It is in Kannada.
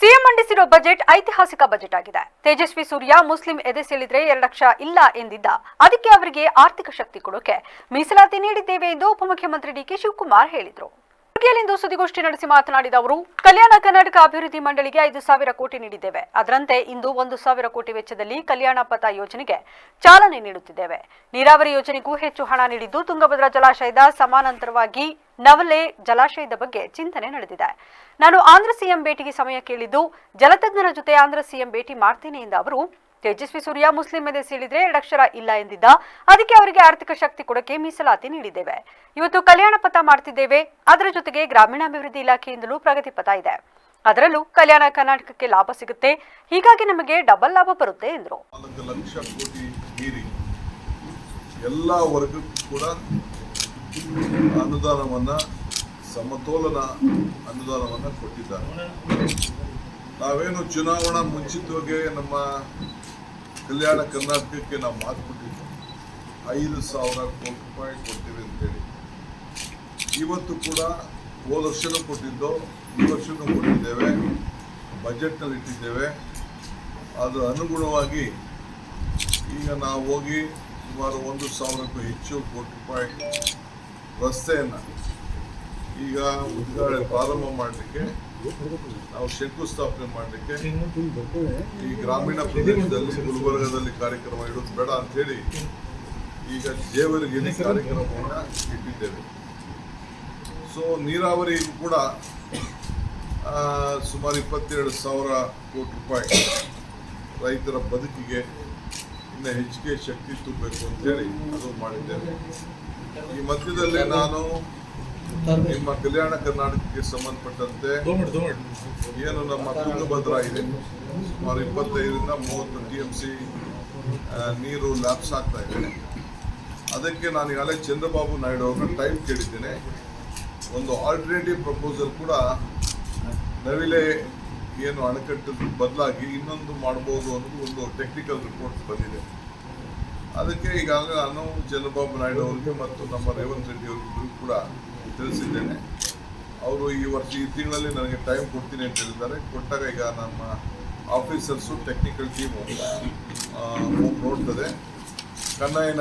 ಸಿಎಂ ಮಂಡಿಸಿರೋ ಬಜೆಟ್ ಐತಿಹಾಸಿಕ ಬಜೆಟ್ ಆಗಿದೆ. ತೇಜಸ್ವಿ ಸೂರ್ಯ ಮುಸ್ಲಿಂ ಎದೆ ಸೇಳಿದ್ರೆ ಎರಡು ಲಕ್ಷ ಇಲ್ಲ ಎಂದಿದ್ದ. ಅದಕ್ಕೆ ಅವರಿಗೆ ಆರ್ಥಿಕ ಶಕ್ತಿ ಕೊಡೋಕೆ ಮೀಸಲಾತಿ ನೀಡಿದ್ದೇವೆ ಎಂದು ಉಪಮುಖ್ಯಮಂತ್ರಿ ಡಿಕೆ ಶಿವಕುಮಾರ್ ಹೇಳಿದರು. ಕಲಬುರಗಿಯಲ್ಲಿಂದು ಸುದ್ದಿಗೋಷ್ಠಿ ನಡೆಸಿ ಮಾತನಾಡಿದ ಅವರು, ಕಲ್ಯಾಣ ಕರ್ನಾಟಕ ಅಭಿವೃದ್ಧಿ ಮಂಡಳಿಗೆ ಐದು ಸಾವಿರ ಕೋಟಿ ನೀಡಿದ್ದೇವೆ. ಅದರಂತೆ ಇಂದು ಒಂದು ಸಾವಿರ ಕೋಟಿ ವೆಚ್ಚದಲ್ಲಿ ಕಲ್ಯಾಣ ಪಥ ಯೋಜನೆಗೆ ಚಾಲನೆ ನೀಡುತ್ತಿದ್ದೇವೆ. ನೀರಾವರಿ ಯೋಜನೆಗೂ ಹೆಚ್ಚು ಹಣ ನೀಡಿದ್ದು ತುಂಗಭದ್ರಾ ಜಲಾಶಯದ ಸಮಾನಾಂತರವಾಗಿ ನವಲೆ ಜಲಾಶಯದ ಬಗ್ಗೆ ಚಿಂತನೆ ನಡೆದಿದೆ. ನಾನು ಆಂಧ್ರ ಸಿಎಂ ಭೇಟಿಗೆ ಸಮಯ ಕೇಳಿದ್ದು ಜಲತಜ್ಞರ ಜೊತೆ ಆಂಧ್ರ ಸಿಎಂ ಭೇಟಿ ಮಾಡ್ತೇನೆ ಎಂದ ಅವರು ತೇಜಸ್ವಿ ಸೂರ್ಯ ಮುಸ್ಲಿಂ ಮೇಲೆ ಸೀಳಿದ್ರೆ ಎರಡಕ್ಷರ ಇಲ್ಲ ಎಂದಿದ್ದ, ಅದಕ್ಕೆ ಅವರಿಗೆ ಆರ್ಥಿಕ ಶಕ್ತಿ ಕೊಡಕ್ಕೆ ಮೀಸಲಾತಿ ನೀಡಿದ್ದೇವೆ. ಇವತ್ತು ಕಲ್ಯಾಣ ಪಥ ಮಾಡ್ತಿದ್ದೇವೆ. ಅದರ ಜೊತೆಗೆ ಗ್ರಾಮೀಣಾಭಿವೃದ್ಧಿ ಇಲಾಖೆಯಿಂದಲೂ ಪ್ರಗತಿ ಪಥ ಇದೆ. ಅದರಲ್ಲೂ ಕಲ್ಯಾಣ ಕರ್ನಾಟಕಕ್ಕೆ ಲಾಭ ಸಿಗುತ್ತೆ. ಹೀಗಾಗಿ ನಮಗೆ ಡಬಲ್ ಲಾಭ ಬರುತ್ತೆ ಎಂದರು. ಎಲ್ಲ ಕೂಡ ಅನುದಾನವನ್ನ, ಸಮತೋಲನ ಅನುದಾನವನ್ನ ಕೊಟ್ಟಿದ್ದಾರೆ. ನಾವೇನು ಚುನಾವಣಾ ಮುಂಚಿತವಾಗಿ ನಮ್ಮ ಕಲ್ಯಾಣ ಕರ್ನಾಟಕಕ್ಕೆ ನಾವು ಮಾತು ಐದು ಸಾವಿರ ಕೋಟಿ ರೂಪಾಯಿ ಕೊಡ್ತೀವಿ ಅಂತೇಳಿ. ಇವತ್ತು ಕೂಡ ಹೋದ ವರ್ಷನೂ ಕೊಟ್ಟಿದ್ದು, ಈ ವರ್ಷನೂ ಕೊಟ್ಟಿದ್ದೇವೆ. ಬಜೆಟ್ನಲ್ಲಿ ಇಟ್ಟಿದ್ದೇವೆ. ಅದು ಅನುಗುಣವಾಗಿ ಈಗ ನಾವು ಹೋಗಿ ಸುಮಾರು ಒಂದು ಸಾವಿರಕ್ಕೂ ಹೆಚ್ಚು ಕೋಟಿ ರೂಪಾಯಿ ರಸ್ತೆಯನ್ನು ಈಗ ಉದ್ಘಾಟನೆ ಪ್ರಾರಂಭ ಮಾಡಲಿಕ್ಕೆ ನಾವು ಶಂಕುಸ್ಥಾಪನೆ ಮಾಡಲಿಕ್ಕೆ ಈ ಗ್ರಾಮೀಣ ಪ್ರದೇಶದಲ್ಲಿ ಗುಲ್ಬರ್ಗದಲ್ಲಿ ಕಾರ್ಯಕ್ರಮ ಇಡೋದು ಬೇಡ ಅಂತೇಳಿ ಈಗ ದೇವರಿಗೆ ಕಾರ್ಯಕ್ರಮವನ್ನು ಇಟ್ಟಿದ್ದೇವೆ. ಸೊ ನೀರಾವರಿ ಕೂಡ ಸುಮಾರು ಇಪ್ಪತ್ತೆರಡು ಸಾವಿರ ಕೋಟಿ ರೂಪಾಯಿ ರೈತರ ಬದುಕಿಗೆ ಇನ್ನು ಹೆಚ್ಚಿಗೆ ಶಕ್ತಿ ತುಂಬಬೇಕು ಅಂತೇಳಿ ಅದು ಮಾಡಿದ್ದೇವೆ. ಈ ಮಧ್ಯದಲ್ಲಿ ನಾನು ನಿಮ್ಮ ಕಲ್ಯಾಣ ಕರ್ನಾಟಕಕ್ಕೆ ಸಂಬಂಧಪಟ್ಟಂತೆ ಏನು ನಮ್ಮ ತುಂಗಭದ್ರಾ ಇದೆ? ಸುಮಾರು ಇಪ್ಪತ್ತೈದರಿಂದ ಮೂವತ್ತು ಟಿ ಎಂ ಸಿ ನೀರು ಲ್ಯಾಪ್ಸ್ ಆಗ್ತಾ ಇದೆ. ಅದಕ್ಕೆ ನಾನು ಈಗಾಗಲೇ ಚಂದ್ರಬಾಬು ನಾಯ್ಡು ಅವ್ರನ್ನ ಟೈಮ್ ಕೇಳಿದ್ದೇನೆ. ಒಂದು ಆಲ್ಟರ್ನೇಟಿವ್ ಪ್ರಪೋಸಲ್ ಕೂಡ ನವಿಲೆ ಏನು ಅಣೆಕಟ್ಟು ಬದಲಾಗಿ ಇನ್ನೊಂದು ಮಾಡ್ಬೋದು ಅನ್ನೋದು ಒಂದು ಟೆಕ್ನಿಕಲ್ ರಿಪೋರ್ಟ್ ಬಂದಿದೆ. ಅದಕ್ಕೆ ಈಗಾಗಲೇ ನಾನು ಚಂದ್ರಬಾಬು ನಾಯ್ಡು ಅವ್ರಿಗೆ ಮತ್ತು ನಮ್ಮ ರೇವಂತ್ ರೆಡ್ಡಿ ಅವ್ರಿಗೂ ಕೂಡ ತಿಳಿಸಿದ್ದೇನೆ. ಅವರು ಈ ವರ್ಷ ಈ ತಿಂಗಳಲ್ಲಿ ನನಗೆ ಟೈಮ್ ಕೊಡ್ತೀನಿ ಅಂತ ಹೇಳಿದ್ದಾರೆ. ಕೊಟ್ಟಾಗ ಈಗ ನಮ್ಮ ಆಫೀಸರ್ಸು ಟೆಕ್ನಿಕಲ್ ಟೀಮು ನೋಡ್ತದೆ. ಕನ್ನಯ್ಯನ